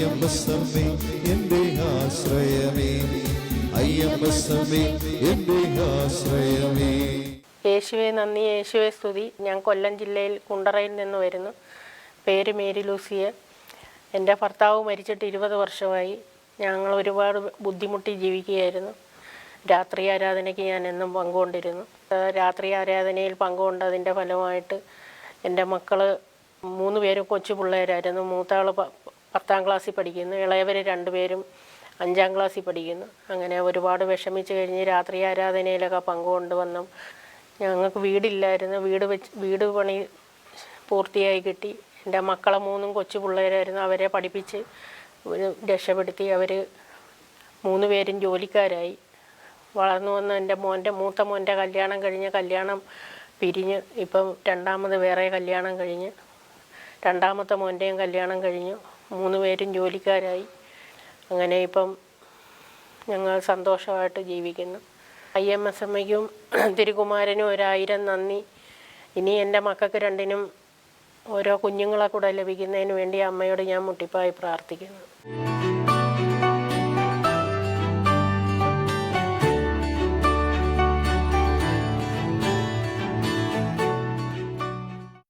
അയ്യമ്പസമ്മേ എന്റെ ആശ്രയമേ. അയ്യമ്പസമ്മേ എന്റെ ആശ്രയമേ. യേശുവെ നന്ദി. യേശുവെ സ്തുതി. ഞാൻ കൊല്ലം ജില്ലയിൽ കുണ്ടറയിൽ നിന്ന് വരുന്നു. പേര് മേരി ലൂസിയ. എന്റെ ഭർത്താവ് മരിച്ചിട്ട് ഇരുപത് വർഷമായി. ഞങ്ങൾ ഒരുപാട് ബുദ്ധിമുട്ടി ജീവിക്കുകയായിരുന്നു. രാത്രി ആരാധനയ്ക്ക് ഞാൻ എന്നും പങ്കുകൊണ്ടിരുന്നു. രാത്രി ആരാധനയിൽ പങ്കുകൊണ്ടതിന്റെ ഫലമായിട്ട് എന്റെ മക്കൾ മൂന്ന് പേരും കൊച്ചു പിള്ളേരായിരുന്നു. മൂത്താൾ പത്താം ക്ലാസ്സിൽ പഠിക്കുന്നു. ഇളയവർ രണ്ടുപേരും അഞ്ചാം ക്ലാസ്സിൽ പഠിക്കുന്നു. അങ്ങനെ ഒരുപാട് വിഷമിച്ച് കഴിഞ്ഞ് രാത്രി ആരാധനയിലൊക്കെ പങ്കുകൊണ്ട് വന്നു ഞങ്ങൾക്ക് വീടില്ലായിരുന്നു. വീട് വെച്ച് വീട് പണി പൂർത്തിയായി കിട്ടി. എന്റെ മക്കളെ മൂന്നും കൊച്ചു പിള്ളേരായിരുന്നു. അവരെ പഠിപ്പിച്ച് രക്ഷപ്പെടുത്തി. അവർ മൂന്ന് പേരും ജോലിക്കാരായി. വളർന്നു വന്ന എന്റെ മോന്റെ മൂത്ത മോന്റെ കല്യാണം കഴിഞ്ഞ് കല്യാണം പിരിഞ്ഞ് ഇപ്പം രണ്ടാമത് വേറെ കല്യാണം കഴിഞ്ഞ് രണ്ടാമത്തെ മോന്റെയും കല്യാണം കഴിഞ്ഞു. മൂന്ന് പേരും ജോലിക്കാരായി. അങ്ങനെ ഇപ്പം ഞങ്ങൾ സന്തോഷമായിട്ട് ജീവിക്കുന്നു. ഐ എം എസ് എമ്മയ്ക്കും തിരുകുമാരനും ഒരായിരം നന്ദി. ഇനി എന്റെ മക്കൾക്ക് രണ്ടിനും ഓരോ കുഞ്ഞുങ്ങളെ കൂടെ ലഭിക്കുന്നതിന് വേണ്ടി അമ്മയോട് ഞാൻ മുട്ടിപ്പായി പ്രാർത്ഥിക്കുന്നു.